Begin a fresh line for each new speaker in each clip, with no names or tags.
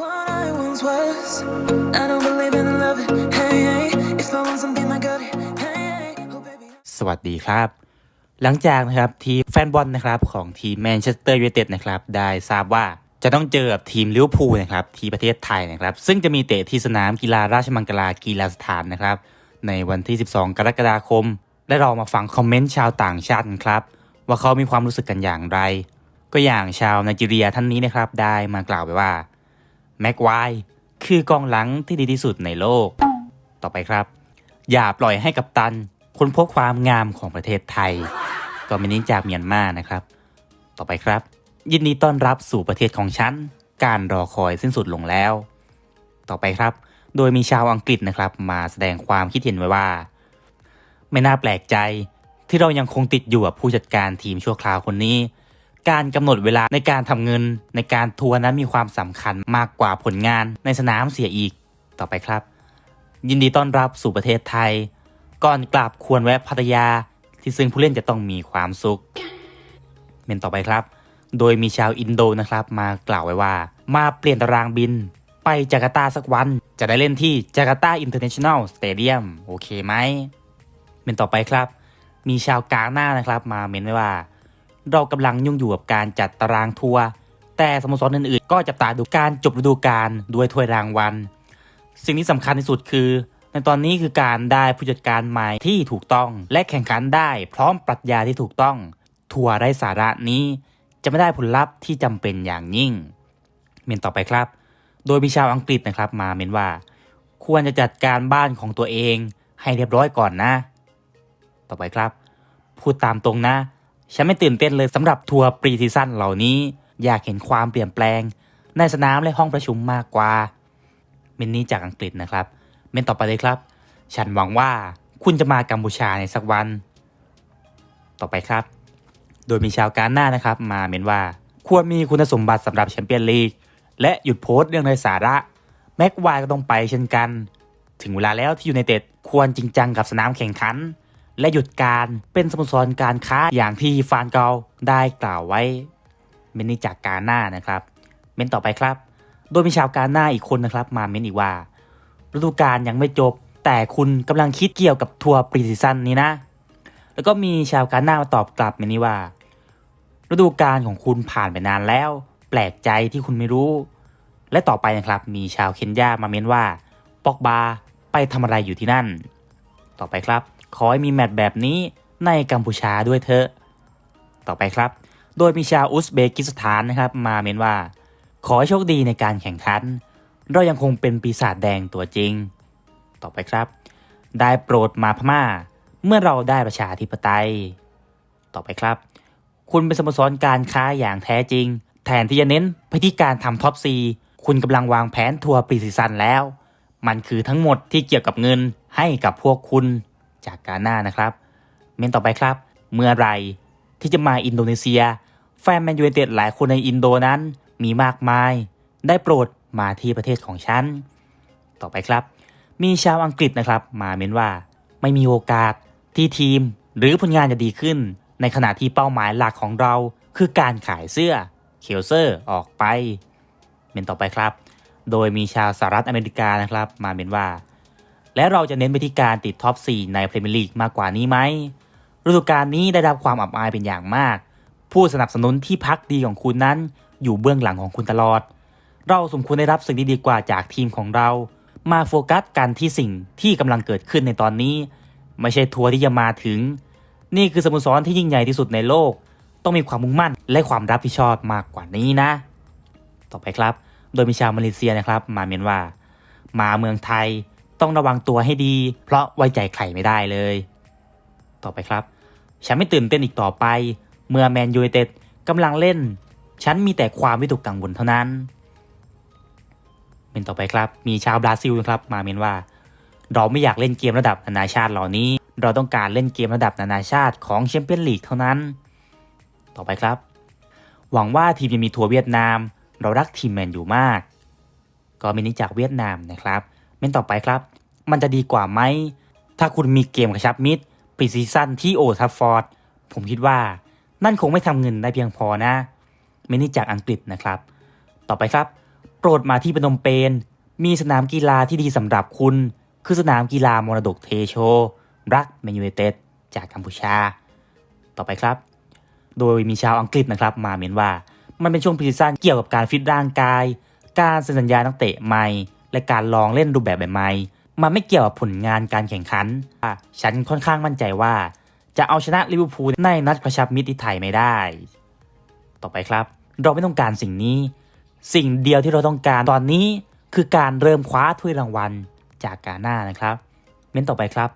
What I once was, I don't believe in love. Hey, hey, if I want something, I got it. Hey, hey, oh baby.
สวัสดีครับ หลังจากนะครับทีมแฟนบอลนะครับของทีมแมนเชสเตอร์ยูไนเต็ดนะครับได้ทราบว่าจะต้องเจอกับทีมลิเวอร์พูลนะครับที่ประเทศไทยนะครับซึ่งจะมีเตะที่สนามกีฬาราชมังคลากีฬาสถานนะครับ ในวันที่ 12 กรกฎาคม และเรามาฟังคอมเมนต์ชาวต่างชาติครับ ว่าเขามีความรู้สึกกันอย่างไร ก็อย่างชาวไนจีเรียท่านนี้นะครับได้มากล่าวไปว่า แม็กไวคือกองหลังที่ดีที่สุดในโลก ต่อไปครับ อย่าปล่อยให้กับตัน ค้นพบความงามของประเทศไทย ก็ม่นี้จากเมียนมานะครับ ต่อไปครับ ยินดีต้อนรับสู่ประเทศของฉัน การรอคอยสิ้นสุดลงแล้ว ต่อไปครับ โดยมีชาวอังกฤษนะครับ มาแสดงความคิดเห็นไว้ว่า ไม่น่าแปลกใจที่เรายังคงติดอยู่กับผู้จัดการทีมชั่วคราวคนนี้ การกำหนดเวลาในการทำเงินในการทัวร์นั้นมีความสำคัญมากกว่าผลงานในสนามเสียอีกต่อไปครับ ยินดีต้อนรับสู่ประเทศไทย ก่อนกลับควรแวะพัทยา ที่ซึ่งผู้เล่นจะต้องมีความสุขเมนต่อไปครับ โดยมีชาวอินโดนะครับมากล่าวไว้ว่า มาเปลี่ยนตารางบิน ไปจาการ์ตาสักวัน จะได้เล่นที่จาการ์ตาอินเตอร์เนชั่นแนลสเตเดียมโอเคไหมเมนต่อไปครับ มีชาวกาหน้านะครับมาเมนไว้ว่า เรากำลังยุ่งอยู่กับการจัดตารางทัวร์แต่สโมสรอื่นๆ ก็จับตาดูการจบฤดูกาลด้วยถ้วยรางวัล สิ่งที่สำคัญที่สุดคือ ในตอนนี้คือการได้ผู้จัดการใหม่ที่ถูกต้อง และแข่งขันได้พร้อมปรัชญาที่ถูกต้อง ทัวร์ไร้สาระนี้จะไม่ได้ผลลัพธ์ที่จำเป็นอย่างยิ่ง เมนต่อไปครับ โดยมีชาวอังกฤษนะครับมาเมนว่า ควรจะจัดการบ้านของตัวเองให้เรียบร้อยก่อนนะ ต่อไปครับ พูดตามตรงนะ ฉันไม่ตื่นเต้นเลยสำหรับทัวร์ปรีซีซั่นเหล่านี้ อยากเห็นความเปลี่ยนแปลง ในสนามและห้องประชุมมากกว่าเมนนี้จากอังกฤษนะครับ เมนต่อไปเลยครับ ฉันหวังว่าคุณจะมากัมพูชาในสักวัน ต่อไปครับ โดยมีชาวกาหน้านะครับ มาเมนว่าควรมีคุณสมบัติสำหรับแชมเปี้ยนลีกและหยุดโพสต์เรื่องไร้สาระ แม็กไวก็ต้องไปเช่นกัน ถึงเวลาแล้วที่ยูไนเต็ดควรจริงจังกับสนามแข่งขัน และหยุดการเป็นสโมสรการค้าอย่างที่ฟานเกาได้กล่าวไว้ เมนนี้จากกาหน้านะครับ เมนต่อไปครับ โดยมีชาวกาหน้าอีกคนนะครับ มาเมนอีกว่า ฤดูกาลยังไม่จบ แต่คุณกำลังคิดเกี่ยวกับทัวร์ปรีซีซั่นนี้นะ แล้วก็มีชาวกาหน้ามาตอบกลับเมนนี้ว่า ฤดูกาลของคุณผ่านไปนานแล้ว แปลกใจที่คุณไม่รู้ และต่อไปนะครับ มีชาวเคนยามาเมนว่าปอกบาไปทำอะไรอยู่ที่นั่น ต่อไปครับ ขอให้มีแมตช์แบบนี้ในกัมพูชาด้วยเถอะ ต่อไปครับ โดยมีชาวอุซเบกิสถานนะครับ มาเมนว่า ขอให้โชคดีในการแข่งขัน เรายังคงเป็นปีศาจแดงตัวจริง ต่อไปครับ ได้โปรดมาพม่า เมื่อเราได้ประชาธิปไตย ต่อไปครับ คุณเป็นสโมสรการค้าอย่างแท้จริง แทนที่จะเน้นไปที่การทำท็อปซีคุณกำลังวางแผนทัวร์ปรีซีซั่นแล้ว มันคือทั้งหมดที่เกี่ยวกับเงินให้กับพวกคุณ จากกาหน้านะครับ เมนต่อไปครับ เมื่อไรที่จะมาอินโดนีเซีย แฟนแมนยูไนเต็ดหลายคนในอินโดนั้นมีมากมาย ได้โปรดมาที่ประเทศของฉัน ต่อไปครับ มีชาวอังกฤษนะครับ มาเมนว่าไม่มีโอกาสที่ทีมหรือผลงานจะดีขึ้น ในขณะที่เป้าหมายหลักของเราคือการขายเสื้อเคลเซอร์ออกไป เมนต่อไปครับ โดยมีชาวสหรัฐอเมริกานะครับ มาเมนว่า และเราจะเน้นไปที่การติดท็อป 4 ในพรีเมียร์ลีกมากกว่านี้ไหมฤดูกาลนี้ได้รับความอับอายเป็นอย่างมาก ผู้สนับสนุนที่พักดีของคุณนั้น อยู่เบื้องหลังของคุณตลอด เราสมควรได้รับสิ่งที่ดีกว่าจากทีมของเรา มาโฟกัสกันที่สิ่งที่กำลังเกิดขึ้นในตอนนี้ ไม่ใช่ทัวร์ที่จะมาถึง นี่คือสโมสรที่ยิ่งใหญ่ที่สุดในโลก ต้องมีความมุ่งมั่นและความรับผิดชอบมากกว่านี้นะ ต่อไปครับ โดยมีชาวมาเลเซียนะครับ มาเมนว่า มาเมืองไทย ต้องระวังตัวให้ดี เพราะไว้ใจใครไม่ได้เลย ต่อไปครับ ฉันไม่ตื่นเต้นอีกต่อไป เมื่อแมนยูไนเต็ดกำลังเล่น ฉันมีแต่ความวิตกกังวลเท่านั้นเมนต่อไปครับ มีชาวบราซิลนะครับมาเมนว่า เราไม่อยากเล่นเกมระดับนานาชาติเหล่านี้ เราต้องการเล่นเกมระดับนานาชาติของแชมเปี้ยนลีกเท่านั้น ต่อไปครับ หวังว่าทีมจะมีทัวร์เวียดนาม เรารักทีมแมนยูมาก ก็มินิจากเวียดนามนะครับ เมนต่อไปครับ มันจะดีกว่าไหม ถ้าคุณมีเกมกระชับมิตรปรีซีซั่นที่โอทัฟฟอร์ด ผมคิดว่านั่นคงไม่ทำเงินได้เพียงพอนะ เมนิจากอังกฤษนะครับ ต่อไปครับ โปรดมาที่ปนมเปญมีสนามกีฬาที่ดีสำหรับคุณ คือสนามกีฬามรดกเทโช รักแมนยูไนเต็ดจากกัมพูชา ต่อไปครับ โดยมีชาวอังกฤษนะครับมาเมนว่า มันเป็นช่วงพรีซีซั่นเกี่ยวกับการฟิตร่างกาย การเซ็นสัญญานักเตะใหม่ และการลองเล่นรูปแบบใหม่ๆมันไม่เกี่ยวกับผลงานการแข่งขัน ฉันค่อนข้างมั่นใจว่า จะเอาชนะลิเวอร์พูลในนัดกระชับมิตรที่ไทยไม่ได้ ต่อไปครับ เราไม่ต้องการสิ่งนี้ สิ่งเดียวที่เราต้องการตอนนี้คือการเริ่มคว้าถ้วยรางวัลจากกาหน้านะครับ เม้นต่อไปครับ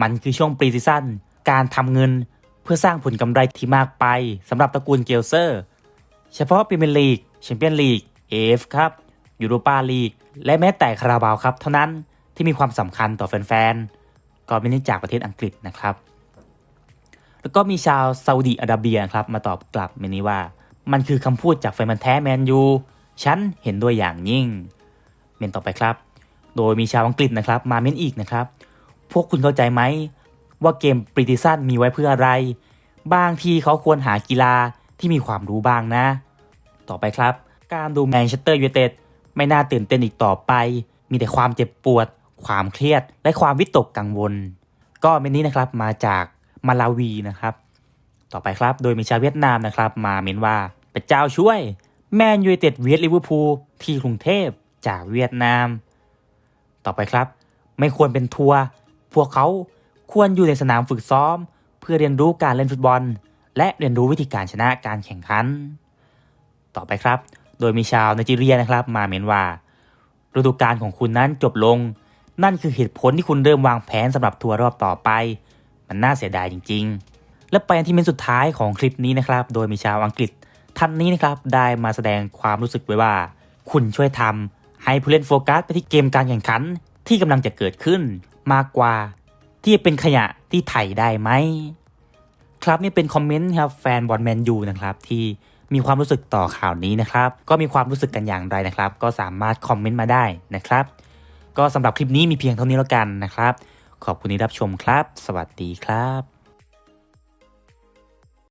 มันคือช่วงปรีซีซั่นการทำเงินเพื่อสร้างผลกำไรที่มากไปสำหรับตระกูลเกลเซอร์ เฉพาะพรีเมียร์ลีกแชมเปี้ยนลีกเอฟครับ ยูโรปาลีก และแม้แต่คาราบาวครับเท่านั้นที่มีความสำคัญต่อแฟนๆก็ไม่ได้จากประเทศอังกฤษนะครับ แล้วก็มีชาวซาอุดีอาระเบียครับมาตอบกลับเมนนี้ว่า มันคือคำพูดจากแฟนมันแท้แมนยูฉันเห็นด้วยอย่างยิ่ง เมนต่อไปครับ โดยมีชาวอังกฤษนะครับ มาเมนอีกนะครับ พวกคุณเข้าใจไหมว่าเกมปริติซันมีไว้เพื่ออะไร บางทีเขาควรหากีฬาที่มีความรู้บ้างนะ ต่อไปครับ การดูแมนเชสเตอร์ยูไนเต็ด ไม่น่าตื่นเต้นอีกต่อไป มีแต่ความเจ็บปวด ความเครียด และความวิตกกังวล ก็เมนนี้นะครับมาจากมาลาวีนะครับ ต่อไปครับโดยมีชาวเวียดนามนะครับ มาเมนว่าพระเจ้าช่วย แมนยูเต็ดเวียดลิเวอร์พูลที่กรุงเทพจากเวียดนาม ต่อไปครับ ไม่ควรเป็นทัวร์พวกเขาควรอยู่ในสนามฝึกซ้อม เพื่อเรียนรู้การเล่นฟุตบอล และเรียนรู้วิธีการชนะการแข่งขัน ต่อไปครับ โดยมีชาวไนจีเรียนะครับมาเมนว่าฤดูกาลของคุณนั้นจบลง นั่นคือเหตุผลที่คุณเริ่มวางแผนสำหรับทัวร์รอบต่อไป มันน่าเสียดายจริง ๆ และไปที่เป็นสุดท้ายของคลิปนี้นะครับ โดยมีชาวอังกฤษท่านนี้นะครับได้มาแสดงความรู้สึกไว้ว่า คุณช่วยทำให้ผู้เล่นโฟกัสไปที่เกมการแข่งขันที่กำลังจะเกิดขึ้น มากกว่า ที่จะเป็นขยะที่ไถ่ได้ไหมครับนี่เป็นคอมเมนต์ครับแฟนบอลแมนยูนะครับที่ มีความรู้สึกต่อข่าวนี้นะครับ ก็มีความรู้สึกกันอย่างไรนะครับ ก็สามารถคอมเมนต์มาได้นะครับ ก็สำหรับคลิปนี้มีเพียงเท่านี้แล้วกันนะครับ ขอบคุณที่รับชมครับ สวัสดีครับ